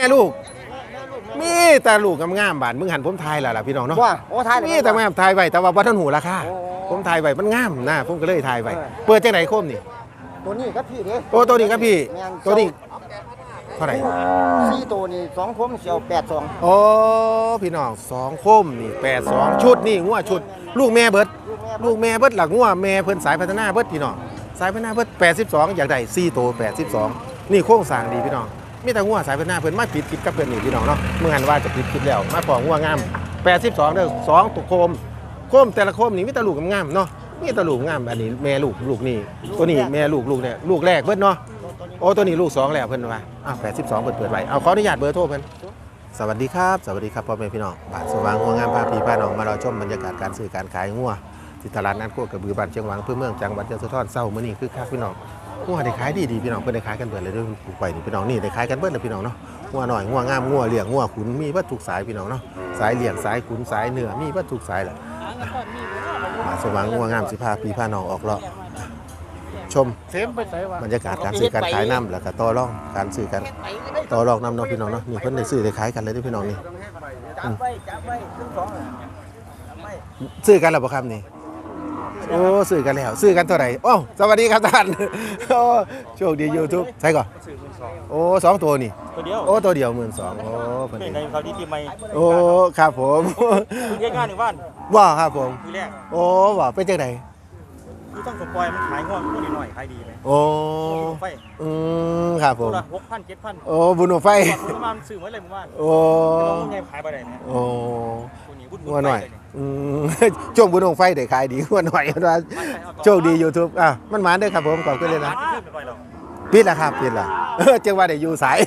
แม่ลูกมีแต่ลูกงามๆบานมึงหันผมทายแล้วล่ะพี่น้องเนาะว่าโอ้ทายมีแต่งามทายไว้แต่ว่าบ่ทันหูราคาโอ้ผมทายไว้มันงามนะผมก็เลยทายไว้เออเปิดจังไหนโคมนี่ตัวนี้ก็พี่เด้โอ้ตัวนี้ครับพี่แม่งตัวนี้เท่าไหร่สี่ตัวนี่สองคมเสียวแปดสองโอ้พี่น้องสองโคมนี่แปดสองชุดนี่งัวชุด ลูกแม่เบิด ลูกแม่เบิดหลักงัวแม่เพิ่นสายพัฒนาเบิดพี่น้องสายพัฒนาเบิด82อยากได้4โต82นี่โครงสร้างดีพี่น้อง มีแต่งัวสายพัฒนาเพิ่นมาปิดคลิปกับเพิ่นนี่พี่น้องเนาะเมื่อหันว่าจะปิดคลิปแล้ว มาปองงัวงาม 82เด้อ2ตัวโคม โคมแต่ละโคมนี่มีแต่ลูกงามๆเนาะมีแต่ลูกงามอันนี้แม่ลูกลูกนี่ตัวนี้แม่ลูกลูกเนี่ยลูกแรกเบิดเนาะโอ้ตัวนี้ลูกสองแล้วเพิ่นว่าอ้าว82เปิดเปิดไว้เอาขออนุญาตเบอร์โทรเพิ่นสวัสดีครับ สวัสดีครับพ่อแม่พี่น้องบาทสว่างงัวงามพาพี่พาน้องมารอชมบรรยากาศการซื้อการขายงัวที่ตลาดนัดโคกระบือบ้านเชียงหวังเพื่อเมืองจังหวัดยโสธรเศร้ามื้อนี้คือคักพี่น้อง งัวได้ขายดีดีพี่น้องเพิ่นได้ขายกันเบิดเลยเด้วยปลูกไปนี่พี่น้องนี่ได้ขายกันเบิดเลยพี่น้องเนาะงัวหน่อยงัวงามงัวเลี้ยงงัวขุนมีเบิดทุกสายพี่น้องเนาะสายเลี้ยงสายขุนสายเนื้อมีเบิดทุกสายแหละบาสว่างงัวงามสิพาพี่พาน้องออกเลาะชมเสมไปใส่ว่าบรรยากาศการซื้อการขายน้ำแล้วก็ต่อรองการซื้อการต่อรองน้ำเน้องพี่น้องเนาะนี่เพิ่นได้ซื้อได้ขายกันเลยเด้อพี่น้องนี่จับไว้จับไว้ขึ้นสองซื้อกันแล้วบ่ครับนี่ โอ้ซื้อกันแล้วซื้อกันเท่าไหร่โอ้สวัสดีครับท่านโอ้โชคดียูทูบใช่ก่อนโอ้สองตัวนี่ตัวเดียวโอ้ตัวเดียวหมื่นสองโอ้เพิ่นเป็นเองในเขาที่ทีมใหม่โอ้ครับผมคือเรียกงานหนึ่งบ้านว่าครับผมคือแรกโอ้ว่าเป็นจังไดคือต้องสปอยมันขายง่วงพวกนี้หน่อยขายดีไหมโอ้ไฟอืมครับผตัวมละหกพันเจ็ดพันโอ้บุญหัวไฟก่อนประมาณซื้อไว้เลยหมู่บ้านโอ้แต่ว่าไงขายไปไหนเนี่ยโอ้ตัวนี้วุ่นงัวหน่อยไปเล อืม ช่วงบุญหัวไฟได้ขายดีงัวหน่อยว่าโชคดียูทูบอะมันหมาเด้อครับผมขอบคุณเลยนะร้านที่ขึ้นไปแล้วปิดแล้วครับปิดแล้วเออจังว่าได้อยู่สาย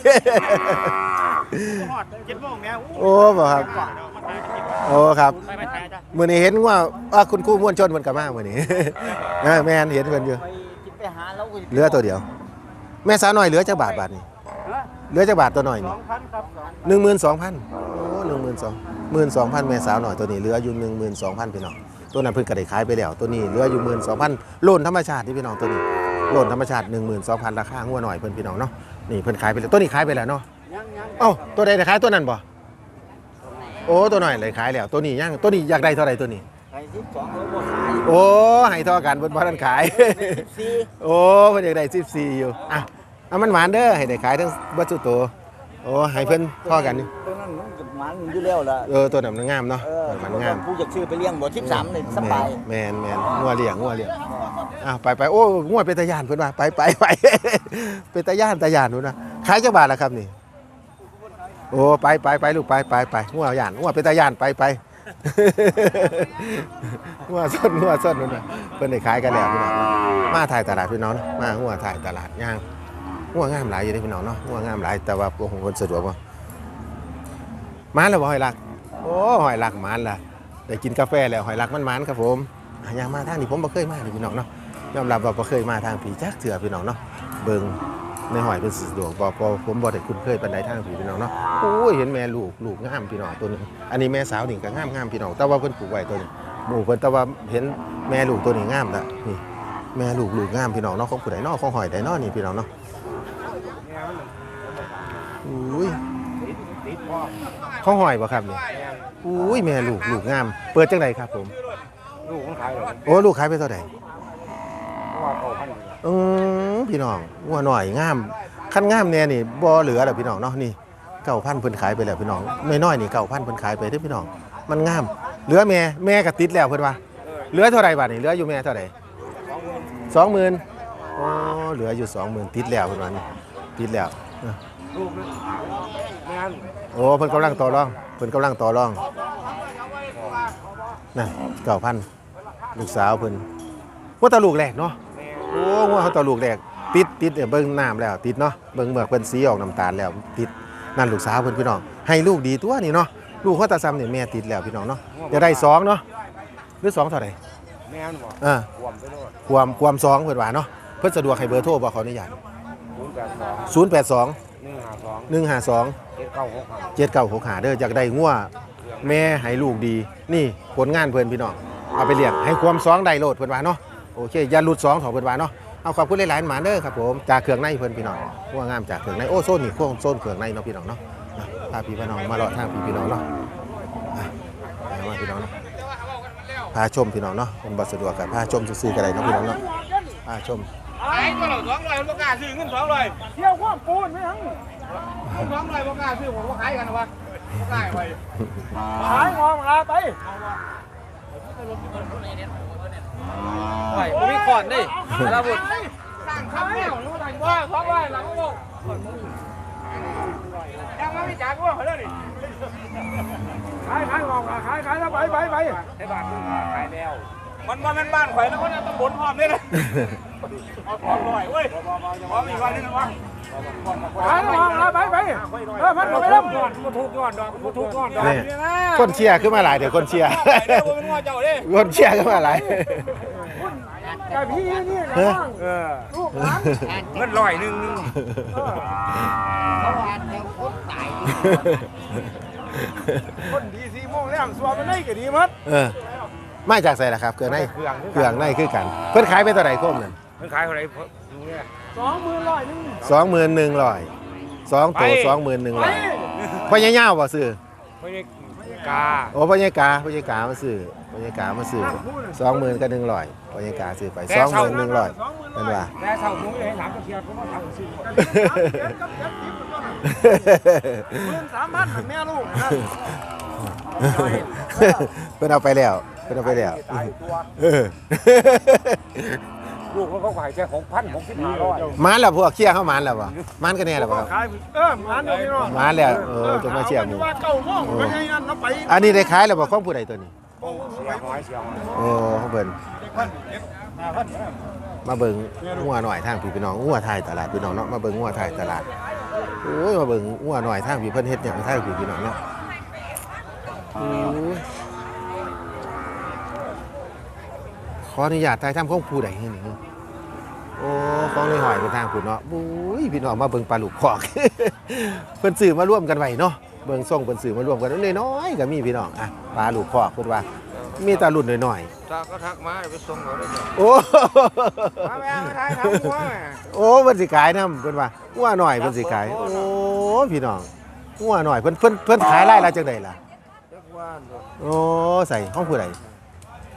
ฮอดเจ็ดโมงแม่โอ้บ่ครับก่อนเดี๋ยวมาถ่ายคลิปโอ้ครับไปไปถ่ายจ้ะมื้อนี้เห็นว่าอะคุณครูม่วนชนมันก็มามื้อนี้ เออแม่นเห็นเพิ่นอยู่ ไปกินไปหาแล้วก็เหลือตัวเดียว แม่สาวน้อยเหลือจักบาทบาทนี่ เหลือจักบาทตัวน้อยสนี่องพันครับสอง12,000โอ้12,000 12,000แม่สาวน้อยตัวนี้เหลืออยู่12,000พี่น้องตัวนั้นเพิ่นก็ได้ขายไปแล้วตัวนี้เหลืออยู่12,000โลนธรรมชาติที่พี่น้องตัวนี้โลนธรรมชาติ12,000ราคางัวหน่อยเพิ่นพี่น้องเนาะนี่เพิ่นขายไปแล้วตัวนี้ขายไปแล้วเนาะยังยังเอ้าตัวใดได้ขายตัวนั้นบ่โอ้ตัวหน่อยเลยขายแล้วตัวนี้ยังตัวนี้อยากได้เท่าไหร่ตัวนี้ไปสิบสองแล้วบ่ขายโอ้ให้เท่ากันบนบ้านขาย สี่โอ้เพิ่นอยากได้14อยู่อะ เอามันหวานเด้อให้ได้ขายทั้งเบัดสุตัวโอ้ให้เพิ่นเท่ากันนี่ตัวนั้นมันก็มันอยู่แล้วล่ะเออตัวนั้นมันงามเนาะเออมันงามผู้จะซื้อไปเลี้ยงบ่สิบสามเลยสบายแมนแมนงัวเลี้ยงงัวเลี้ยงอะไปไปโอ้งัวเป็นตาย่านเพิ่นว่าไปไปไปเป็นตาย่านตาย่านนู่นนะขายจักบาทละครับนี่โอ้ไปไปไปลูกไปไปไปงัวย่านงัวเป็นตาย่านไปไปงัวส้นงัวส้นนู่นนะเพิ่นได้ขายกันแล้วพี่น้องมาถ่ายตลาดพี่น้องเนาะมางัวถ่ายตลาดย่าง งัวงามหลายอยู่เด้พี่น้องเนาะงัวงามหลายแต่ว่าพวกของคนสะดวกบ่มาแล้วบ่หอยลัก โอ้หอยลักมันล่ะได้กินกาแฟแล้วหอยลักมันมันครับผมอะยังมาทางนี้ผมบ่เคยมาเลยพี่น้องเนาะยอมรับว่าบ่เคยมาทางผีจักเถื่อพี่น้องเนาะเบิ่งในหอยเป็นสะดวกบ่บ่ผมบ่ได้คุ้นเคยปานใดทางผีพี่น้องเนาะโอ้ยเห็นแม่ลูกลูกงามพี่น้องตัวนึงอันนี้แม่สาวนี่ก็งามงามพี่น้องแต่ว่าเพิ่นปลูกไว้ตัวนี้หมู่เพิ่นแต่ว่าเห็นแม่ลูกตัวนี้งามละนี่แม่ลูกลูกงามพี่น้องเนาะของผู้ใดเนาะของหอยใดเนาะนี่พี่น้องเนาะ อุ้ยของหอยบ่ครับนี่อุ้ยแม่ลูกลูกงาม เปิดจังไดครับ ผม ลูกของขายหรอโอ้ลูกขายไปเท่าไหร่ว่าเขาพันอืมพี่น้องงัวหน่อยงามคันงามแน่นี่บ่เหลือแล้วพี่น้องเนาะนี่เก้าพันเพิ่นขายไปแล้วพี่น้องน้อยๆนี่เก้าพันเพิ่นขายไปเด้อพี่น้อง มันงาม เหลือแม่แม่ก็ติดแล้วเพิ่นว่าเหลือเท่าไหร่บาทนี่เหลืออยู่แม่เท่าไหร่สองหมื่นอ๋อเหลืออยู่สองหมื่นติดแล้วเพิ่นว่านี่ติดแล้ว เออลูกงานโอ้เพิ่นกำลังต่อรองเพิ่นกำลังต่อรองนั่นเก้าพันลูกสาวเพิ่นว่าแตาลูกแรกเนาะโอ้งัวเขาตอลูกแรกติดติดเนี่ยเบิ่งน้ำแล้ว ติดเนาะเบิ่งเมือกเพิ่นสีออกน้ำตาลแล้ว ติดนั่นลูกสาวเพิ่นพี่น้องให้ลูกดีตัวนี่เนาะลูกเขาตาซ้ำเนี่ยแม่ติดแล้วพี่น้องเนาะจะได้สองเนาะหรือสองเท่าไหร่แม่นบ่อ่าควมไปโลดความความสองเพิ่นว่าเนาะเพิ่นสะดวกให้เบอร์โทรบ่ขออนุญาต ศูนย์แปดสอง082หนึ่งห้าสอง152เจ็ดเก้าหกห้า7965เด้ออยากได้งัวแม่ให้ลูกดี นี่ผลงานเพิ่นพี่น้องเอาไปเลี้ยงให้ความสองได้โลดเพิ่นว่าเนาะโอเคอย่าหลุดสองของเพิ่นว่าเนาะเอาขอบคุณหลายๆหมาเด้อครับผมจากเครื่องในเพิ่นพี่น้องงัวงามจากเครื่องในโอ้โซนนี่โค้งโซนเครื่องในเนาะพี่น้องเนาะพาพี่พี่น้องมาเลาะทางพี่พี่น้องเนาะอะเอามาพี่น้องเนาะพาชมพี่น้องเนาะคนบัสะดวกกันพาชมซื้อๆกันเลยเนาะพี่น้องเนาะพาชม ไอ้ตัวเราสองร้อยประกล้าศซื้อเงินสองร้อยเที่ยวความปูนไม่ทั้งสองร้อยประกล้าศซื้อผมว่าขายกันวะประกล้าศไปขายงอมลาไปไปกูมีขอนดิลาบุตรสร้างคำแนวรู้ทันว่าสองร้อยหลังโลกยังไม่มีจ่ายกูว่าเขาเลยดิขายขายงอมขายขายแล้วไปไปไปให้บ้านมึงขายแล้ว มันมันเป็นบ้านข่อยแล้วก็ต้องบนพร้อมด้วยนะเอาพร้อมหน่อยเว้ยพร้อมอีกวันนึงนะวะขายงอมลาไปไปเออพันกว่าไปแล้วมาถูกก่อนดอกมาถูกก่อนดอกนี่คนเชียร์ขึ้นมาหลายเดี๋ยวคนเชียร์เดี๋ยวเป็นง้อเจ้าดิคนเชียร์ขึ้นมาหลายแต่พี่นี่นะเฮ้ยเออลูกหลานเงินลอยหนึ่งนึงคนดีสี่โมงแล้วสัวมันได้ก็ดีมั้งเออ มาจากใส่ละครับเกลือในเกลือในคือกัน เพิ่นขายไปเท่าไหร่โคมนั่นมันขายเท่าไหร่ดูเนี่ย สองหมื่นร้อยหนึงสองหมื่นหนึ่งร้อยสองตัวสองหมื่นหนึ่งร้อยพ่อใหญ่ย่าวบ่ซื้อไม่ได้กาโอ้พ่อใหญ่กาพ่อใหญ่กามาซื้อพ่อใหญ่กามาซื้อสองหมื่นกับหนึ่งร้อยพ่อใหญ่กาซื้อไปสองหมื่นหนึ่งร้อยนั่นว่า แต่เท่ามุ้งเลยหลังกระเทียมเขาก็ทำซื้อหมื่นสามพันแม่ลูกนะเพิ่นเอาไปแล้ว เพิ่นเอาไปแล้วเออ ลูกเขาขายแค่ของพันหกสิบห้าร้อยมานแล้วพวกเชียร์เข้ามานแล้วบ่มานกันแน่แล้วบ่ครับ ขายเออหมานเดี๋ยวนี้เนาะมานแล้วเออจะมาเชียร์หมู่ว่าเก่าโมงไม่ใช่นั่นเราไปอันนี้ได้ขายแล้วบ่ของผู้ใดตัวนี้ เสียหอยเสียหอยโอ้เขาเบิ่นมาเบิ่งงัวหน่อยทางพี่พี่น้องงัวไทยตลาดพี่น้องเนาะมาเบิ่งงัวไทยตลาดโอ้ยมาเบิ่งงัวหน่อยทางพี่เพิ่นเฮ็ดหยังไทยพี่พี่น้องเนาะโอ้ย ขออนุญาตถ่ายทำของผู้ใดนี่นี่โอ้ของในหอยเป็นทางผู้เนาะบุ้ยพี่น้องมาเบิ่งปลาลูกคอกเพิ่นซื้อมาร่วมกันไว้เนาะเบิ่งส่งเพิ่นซื้อมาร่วมกันน้อยๆก็มีพี่น้องอะปลาลูกคอกเพิ่นว่ามีแตารุ่นน้อยๆถ้าก็ทักมาไปส่งเขาได้เลยโอ้มาแม่ไม่ได้ทำหัวแม่โอ้เพิ่นสิขายนำเพิ่นว่างัวหน่อยเพิ่นสิขายโอ้พี่น้องงัวหน่อยเพิ่นเพิ่นเพิ่นขายรายละจังไดล่ะจักว่านบ่โอ้ใส่ห้องผู้ใด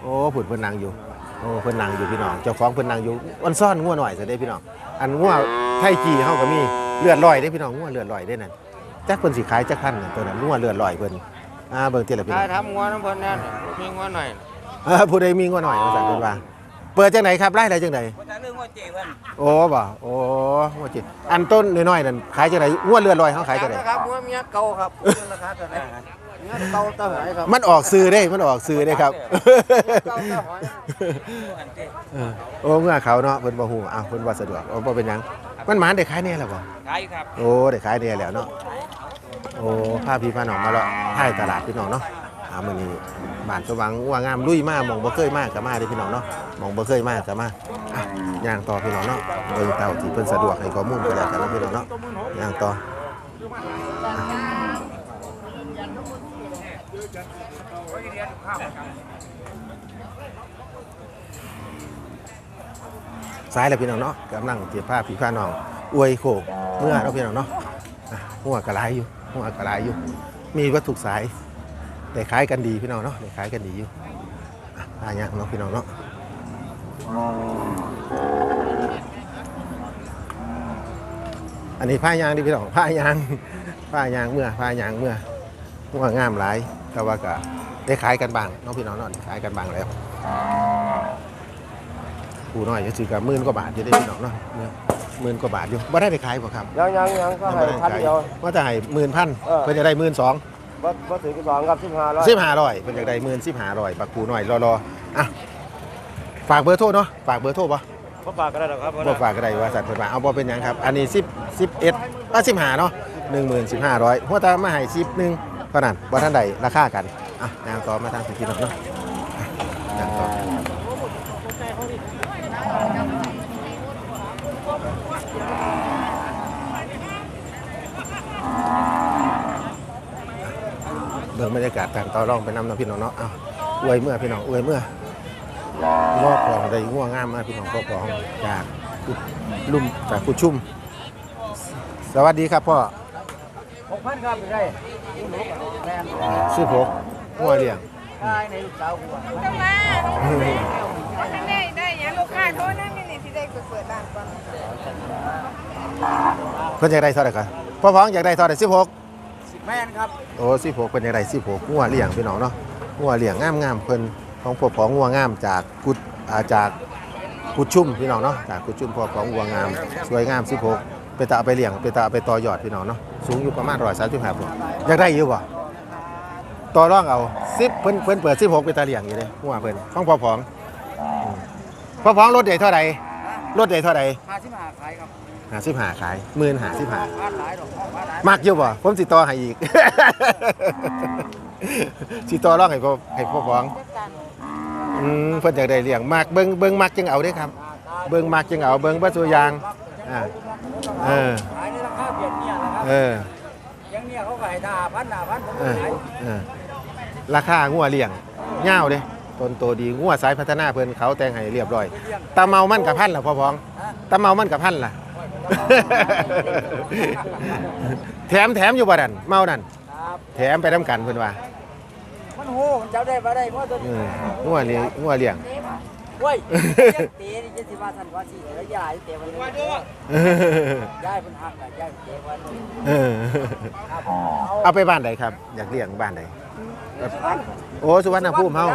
โอ้ผุดเพิ่นนั่งอยู่ โอ้เพิ่นนั่งอยู่พี่น้อง เจ้าของเพิ่นนั่งอยู่อันซ่อนงัวหน่อยซะเด้พี่น้อง อันงัวไทยจีเฮาก็มีเลือดลอยเด้พี่น้องงัวเลือดลอยเด้นั่นจักเพิ่นสิขายจักพันนั่นตัวนั้นงัวเลือดลอยเพิ่นอ่าเบิ่งเติละพี่น้ถ้าองทำหัวน้ำเพิ่นนั่นมีหัวหน่อย เออผู้ใดมีงัวหน่อยว่าซั่นเพิ่นว่าเปิดจังไดครับรายได้จังไดแต่ เรื่องหัวเจ๋เพิ่นโอ้บ่โอ้ว่าจิอันต้นน้อยๆนั่นขายจังไดงวดเลือดลอยเขาขายจังไดครับหัวเมียเก่าครับราคาเท่าไหร่เมียเก่าเท่าไหร่ครับมันออกซื้อได้มันออกซื้อได้ครับเก่าเท่าไหร่เออโอ้เมื่อเขาเนาะเพิ่นบ่ฮู้อ้าวเพิ่นว่าสะดวกโอ้บ่เป็นหยังมันหมานได้ขายแน่แล้วบ่ขายครับโอ้ได้ขายแน่แล้วเนาะโอ้พาพี่พาน้องมาเลาะท้ายตลาดพี่น้องเนาะอ่ามื้อนี้ บ้านสว่างว่างามลุยมาหม่องบ่เคยมาก็มาเด้อพี่น้องเนาะมองบ่เคยมาก็มาอะย่างต่อพี่น้องเนาะเบิ่งเตาที่เพิ่นสะดวกให้ข้อมูลก็แล้วกันเนาะพี่น้องเนาะย่างต่อสายแล้วพี่น้องเนาะกำลังเก็บผ้าผีผ้าน้อง อวยโขกเมื่อเราพี่น้องเนาะหัวกระไรอยู่หัวกระไรอยู่ มีวัตถุสาย ได้ขายกันดีพี่น้องเนาะได้ขายกันดีอยู่อะผ้ายางเนาะพี่น้องเนาะอันนี้ผ้ายางดิพี่น้องผ้ายางผ้ายางเมื่อผ้ายางเมื่อหัวงามหลายแต่ว่าก็ได้ขายกันบ้างเน้องพี่น้องเนาะได้ขายกันบ้างแล้วผู้น้อยจะซื้อกับหมื่นกว่าบาทอยู่ได้พี่น้องเนาะหมื่นกว่าบาทอยู่บ่ได้ไปขายบ่ครับยังยังยังก็ให้พันเดียวว่าจะให้หมื่นพันเออเพิ่นจะได้หมื่นสอง บ่บ่ถึงสองครับสิบห้าร้อยสิบห้าร้อยเพิ่นจะได้หมื่นสิบห้าร้อยปากกูน้อยรอรออะฝากเบอร์โทรเนาะฝากเบอร์โทรบ่บ่ฝากก็ได้หรอกครับบ่ฝากก็ได้ว่าสัตว์เพิ่นว่าเอาบ่เป็นหยังครับ อันนี้สิบสิบเอ็ดอะสิบห้าเนาะหนึ่งหมื่นสิบห้าร้อยหัวตามาให้สิบหนึ่งเท่านั้นบ่ทันใดราคากันอะนางต่อมาทางพี่น้องเนาะอะนางต่อ เบิ่งบรรยากาศการต่อรองไปนำเนาะพี่น้องเนาะเอาอวยเมื่อพี่น้องอวยเมื่อง้อปองได้ง่วงามมากพี่น้องก็ปองจากกุดลุ่มจากกุดชุ่ม สวัสดีครับพ่อหกพันครับได้แมนสิบหกงัวเลี้ยงได้ในลูกสาวกูต้องมาถ้าได้ได้ยังลูกค้าโทษนะนี่นี่ที่ได้เปิดร้านก่อนเพิ่นอยากได้เท่าไหร่กันพ่อพ้องอยากได้เท่าไหร่สิบหก แมนครับโอ้สิบหกเพิ่นอยากได้สิบหกงัวเลี้ยงพี่น้องเนาะงัวเลี้ยงงามงามๆเพิ่นของพ่อพ้องงัวงามจากกุดอ่าจากกุดชุ่มพี่น้องเนาะจากกุดชุ่มพ่อพ้องงัวงามสวยงามสิบหกไปตาเอาไปเลี้ยงไปตาเอาไปต่อยอดพี่น้องเนาะสูงอยู่ประมาณร้อยสามสิบห้าฟุตอยากได้อยู่บ่ต่อรองเอาสิบเพิ่นเพิ่นเปิดสิบหกไปตาเลี้ยงอยู่เลยงัวเพิ่นของพ่อพ้องอืมพ่อพ้องรถใหญ่เท่าไหร่รถใหญ่เท่าไหร่ห้าสิบห้าขายครับ หาสิบหาขายหมื่นหาสิบหาหลายดอกพันหลายมากเยอะบ่ผมสิต่อให้อีก สิต่อรองให้พ่อให้พ่อฟ้องอืมเพิ่นอยากได้เลี้ยงมากเบิ่งเบิ่งมักจึงเอาเด้ครับ เบิ่งมักจึงเอาเบิ่งบ่ตัวอย่างอ่าเออขายในราคาเบียดเนี่ยนะครับเออยังเนี่ยเขาขายหนาพันหนาพันผมขายเออราคางัวเลี้ยงยาวเด้ต้นโตดีงัวสายพัฒนาเพิ่นเขาแต่งให้เรียบร้อยตาเมามันกับพันล่ะพ่อพ้องตาเมามันกับพันล่ะ แถมแถมอยู่บ่ดันเมานั่นครับแถมไปน้ำกันเพิ่นว่ามันโหมันจะได้มาได้เพราะตัวเอนี้องัวเลี้ยงงัวเลี้ยงเว้ยเตีนี่จะสิว่าท่านว่าสิเหลือยายเตีมันเลยยายเป็นหักอะยายเตีวันเออครับเอาไปบ้านใดครับ อยากเลี้ยงบ้านใดโอ้สุวรรณภูมิเฮา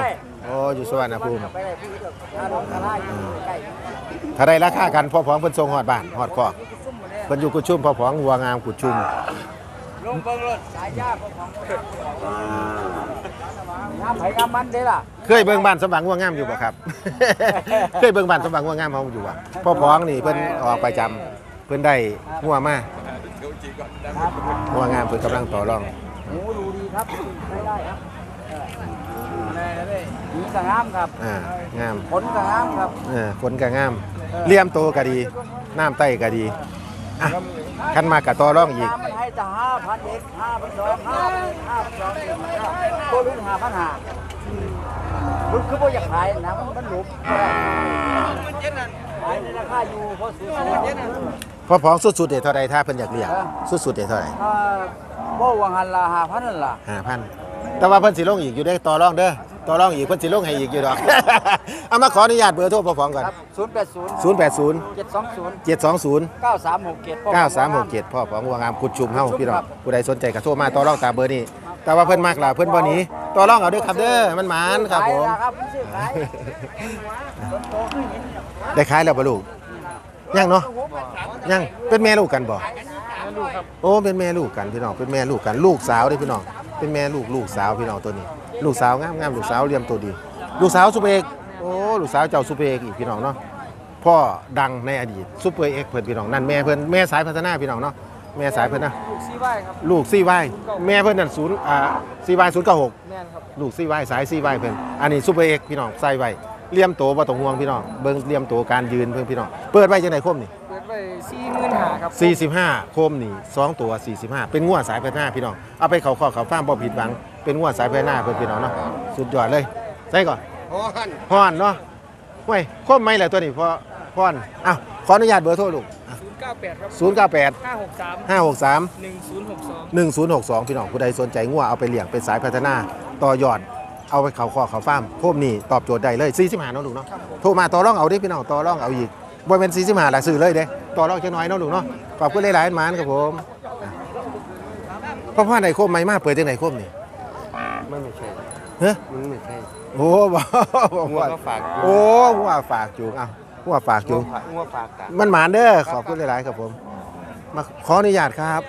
โอ้อยู่สุวรรณภูมิไปได้พี่เด้อถ้าน้องทาร่าอยู่ใกล้ถ้าได้ราคากันพ่อพ้องเพิ่นส่งฮอดบ้านฮอดคอกๆซุ่มหมดเลยเพิ่นอยู่กุดชุมพ่อพ้องวัวงามกุดชุมลงเบิ่งรถสายยากของน้ำไผ่น้ำมันเด้ล่ะเคยเบิ่งบ้านสมบังงัวงามอยู่บ่ครับ เคยเบิ่งบ้านสมบังงัวงามเฮาอยู่บ่พ่อพ้องนี่เพิ่นออกประจำเพิ่นได้งัวมาครับงัวงามเพิ่นกำลังต่อรองหมูดูดีครับใช้ได้ครับแน่ เลยหีก็งามครับอ่างามผลก็งามครับเออคนก็งามเลี่ยมโตก็ดี น้ำไต้ก็ดีอะคันมากกับต่อรองอีกน้ำมันให้แต่ห้าพันเอ็กห้าพันสองห้าพันห้าพันสองตัวรุ่นห้าพันห้ารุ่นคือบ่อยากขายนะมันมันหลุมขายในราคาอยู่เพราะสูงพอพองสุดๆเดี๋ยวเท่าไรถ้าเพิ่นอยากเลี้ยงสุดๆเดี๋ยวเท่าไรอ่าบ่วังหันละห้าพันนั่นล่ะห้าพันแต่ว่าเพิ่นสิลงอีกอยู่ได้อต่อรองเด้อ ต่อรองอีกเพิ่นสิลงให้อีกอยู่ดอก เอามาขออนุญาตเบอร์โทรพอพองก่อน ครับศูนย์แปดศูนย์080 เจ็ดสองศูนย์720 เก้าสามหกเจ็ด 9367พ่อของวัวงามกุดชุมเฮาพี่น้องผู้ใดสนใจก็โทรมาต่อรองตามเบอร์นี้แต่ว่าเพิ่นมักล่ะเพิ่นบ่หนีต่อรองเอาเด้อครับเด้อมันหมานครับผมครับซื้อขายคนโตขึ้นเห็นได้ขายแล้วบ่ลูกยังเนาะยังเป็นแม่ลูกกันบ่โอ้เป็นแม่ลูกกันพี่น้องเป็นแม่ลูกกันลูกสาวเด้อพี่น้องเป็นแม่ลูกลูกสาวพี่น้องตัวนี้ ลูกสาวงามงามลูกสาวเรียมตัวดี ลูกสาวซุปเปอร์เอกโอ้ลูกสาวเจ้าซุปเปอร์เอกอีกพี่น้องเนาะพ่อดังในอดีตซุปเปอร์เอกเพิ่นพี่น้องนั่นแม่เพิ่นแม่สายพัฒนาพี่น้องเนาะแม่สายเพิ่นนะลูกซีไว้ครับลูกซีไวแม่เพิ่นนั่นศูนย์อ่าซีไวศูนย์เก้าหกแม่นครับลูกซีไวสายซีไวเพิ่นอันนี้ซุปเปอร์เอกพี่น้องใส่ไว้เลี่ยมโตบ่ต้องห่วงพี่น้องเบิ่งเลี่ยมโตการยืนเพิ่นพี่น้องเปิดไว้จังไดคมนี่เปิดไปสี่หมื่นหาครับ45โคมนี่2ตัว45เป็นงัวสายพัฒนาพี่น้องเอาไปเขาข้อเขาฟาร์มบ่ผิดหวัง เป็นงัวสายพัฒนาเพิ่นพี่น้องเนาะสุดยอดเลยใส่ก่อนฮ้อนเนาะห้วยโคมไหมล่ะตัวนี้พอฮ้อนอ้าวขออนุญาตเบอร์โทรลูกเก้าแปดครับ 098ห้าหกสาม563หนึ่งศูนย์หกสอง1062 พี่น้องผู้ใดสนใจงัวเอาไปเลี้ยงเป็นสายพัฒนาต่อยอด เอาไปเขาข้อเขาฟาร์มโคมนี่ตอบโจทย์ได้เลย45เนาะลูกเนาะโทรมาต่อรองเอาเด้พี่น้องต่อรองเอาอีกบ่เป็น45ล่ะซื้อเลยเด้ต่อรองจักหน่อยเนาะลูกเนาะขอบคุณหลายๆหมานครับผมพ่อพ่อไหนโคมใหม่มาเปิดจังไหนโคมนี่ มันไม่ใช่เฮ้ยมันไม่ใช่โอ้บ่งัวก็ฝากจูงโอ้งัวฝากจูงเอ้างัวฝากจูงงัวฝากตา มันหมานเด้อขอบคุณหลาย ๆ ครับผม มาขออนุญาตครับ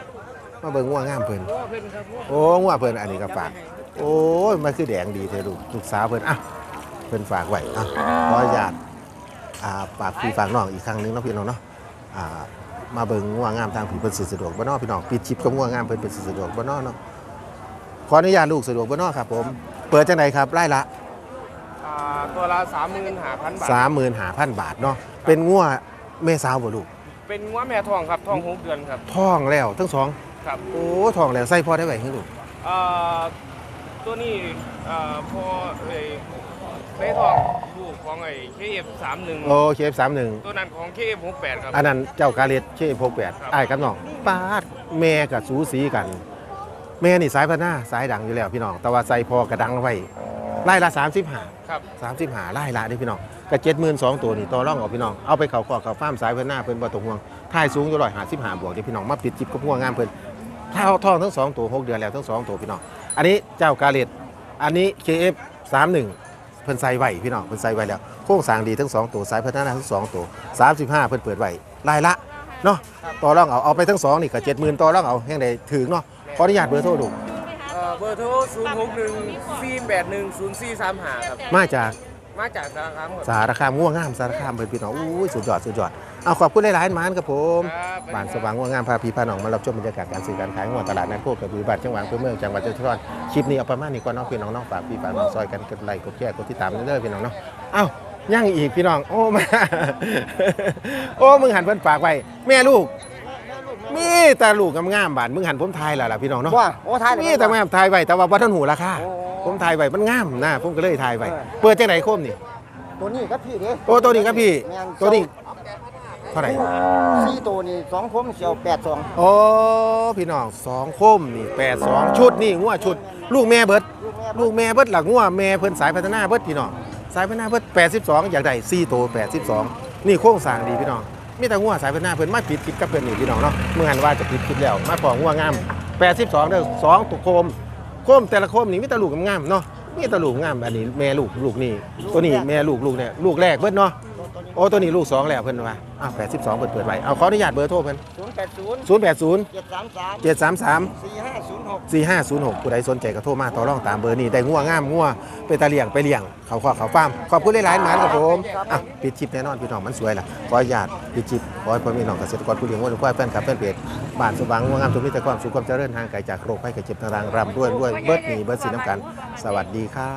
มาเบิ่งงัวงามเพิ่นโอ้งัวเพิ่นอันนี้ก็ฝาก โอ้ยมันคือแดงดีเท่ลูกลูกสาวเพิ่นอะเพิ่นฝากไว้อะขออนุญาตอ่าฝากพี่ฝากน้องอีกครั้งหนึงเนาะพี่น้องเนาะอ่ามาเบิ่งงัวงามทางผีเพิ่นสิสะดวกบ่เนาะพี่น้องปิดชิปกับงัวงามเพิ่นเป็นสิสะดวกบ่เนาะเนาะ ขออนุญาตลูกสะดวกบ่เนาะครับผม เปิดจังไดครับไล่ละ อ่าตัวละสามหมื่นห้าพันบาท 35,000 บาทเนาะเป็นงัวแม่สาวบ่ลูกเป็นงัวแม่ทองครับทองหกเดือนครับ ท้องแล้วทั้งสองครับโอ้ท้องแล้วใส่พอได้ไหมลูกอ่าตัวนี้อ่าพอเอ้ยในทองลูกของไอ้เคเอฟสามหนึ่งโอเคสามหนึ่งตัวนั้นของเคเอฟหกแปดครับ อันนั้นเจ้ากาเลตเช่พกแปดครับอ้ายกับน้องป้าดแม่กับสูสีกัน แม่นี่สายพันธุ์หน้าสายดังอยู่แล้วพี่น้องแต่ว่าใส่พอกระดังไว้ไล่ละ35ครับ35ไล่ละเด้พี่น้องก็72,000ตัวนี่ต่อรองเอาพี่น้องเอาไปเขาขอกเขาฟาร์มสายพันธุ์หน้าเพิ่นบ่ต้องห่วงท่ายสูงอยู่155บวกเด้พี่น้องมาปิดจิบกับหัวงามเพิ่นถ้าเอาทองทั้งสองตัวหกเดือนแล้วทั้งสองตัวพี่น้องอันนี้เจ้ากาเลตอันนี้ KF 31เพิ่นใส่ไว้พี่น้องเพิ่นใส่ไว้แล้วโครงสร้างดีทั้งสองตัวสายพันธุ์หน้าทั้งสองตัว35 เพิ่นเปิดไว้ไล่ละ เนาะต่อรองเอาเอาไปทั้งสองนี่ก็70,000ต่อรองเอาแห่งใดถึงเนาะขออนุญาตเบอร์โทรดูเอ่อเบอร์โทร0 6 1 4 8 1 0 4 3 5ครับ มาจากมาจากสารคามครับ สารคามง่วงงามสารคามเพิ่นพี่น้องอู้ยสุดยอดสุดยอดเอาขอบคุณหลายๆหมานครับผมครับ บ้านสว่างง่วงงามพาพี่พาน้องมารับชมบรรยากาศการซื้อการขายง่วงตลาดนัดโคกกระบือบ้านจังหวัดอำเภอเมืองจังหวัดเชียงรายคลิปนี้เอาประมาณนี้ก่อนเน้องพี่น้องเน้องฝากพี่ฝากน้องซอยกันกดไลค์กดแชร์กดติดตามเด้อพี่น้องเนาะเอ้า ยังอีกพี่น้อง โอ้มา โอ้มึงหันเพิ่นฝากไว้แม่ลูก มีแต่ลูกงามๆบานมึงหันผมทายแล้วล่ะพี่น้องเนาะว่าโอ้ท้ายเลย มีแต่งามทายไว้แต่ว่าบ่ทันหูราคาผมทายไว้มันงามนะผมก็เลยทายไว้เปิดจังไหนโคมนี่ ตัวนี้ครับพี่เด้โอ้ตัวนี้ครับพี่ แม่นตัวนี้เท่าไหร่สี่ตัวนี่สองผมเสียวแปดสองโอ้พี่น้องสองโคมนี่แปดสองชุดนี่งัวชุด ลูกแม่เบิด ลูกแม่เบิดหลักงัวแม่เพิ่นสายพัฒนาเบิดพี่น้อง สายพันธุ์หน้าเบิด82 อยากได้4ตัว82 นี่โค้งสร้างดีพี่น้องมีแต่งัวสายพันธุ์หน้าเพิ่นมาปิดคลิปกับเพิ่นนี่พี่น้องเนาะเมื่อหันว่าจะปิดคลิปแล้วมาปองัวงาม 82เด้อสองตัวโคมโคมแต่ละโคมนี่มีแต่ลูกงามเนาะมีแต่ลูกงามอันนี้แม่ลูกลูกนี่ตัวนี้แม่ลูกลูกเนี่ยลูกแรกเบิดเนาะ โอ้ตัวนี้ลูกสองแล้วเพิ่นว่าอ้าว82เพิ่นเปิดไว้เอาขออนุญาตเบอร์โทรเพิ่นศูนย์แปดศูนย์080เจ็ดสามสาม733สี่ห้าศูนย์หก 4506 ผู้ใดสนใจก็โทรมาต่อรองตามเบอร์นี้ ได้งัวงามงัวเป็นตาเลี้ยงไปเลี้ยง เขาขอเขาฟาร์มขอบคุณหลายๆหมานครับผมอะปิดชิปแน่นอนพี่น้องมันสวยล่ะขออนุญาตปิดชิปขอให้พ่อแม่น้องเกษตรกรผู้เลี้ยงวัวหรือควายแฟนคลับแฟนเพจบ้านสว่างงัวงามทุกมิตรความสุขความเจริญห่างไกลจากโรคภัยไข้เจ็บต่างๆร่ำรวยรวยเบิดหนีเบิดสิน้ำกัน สวัสดีครับ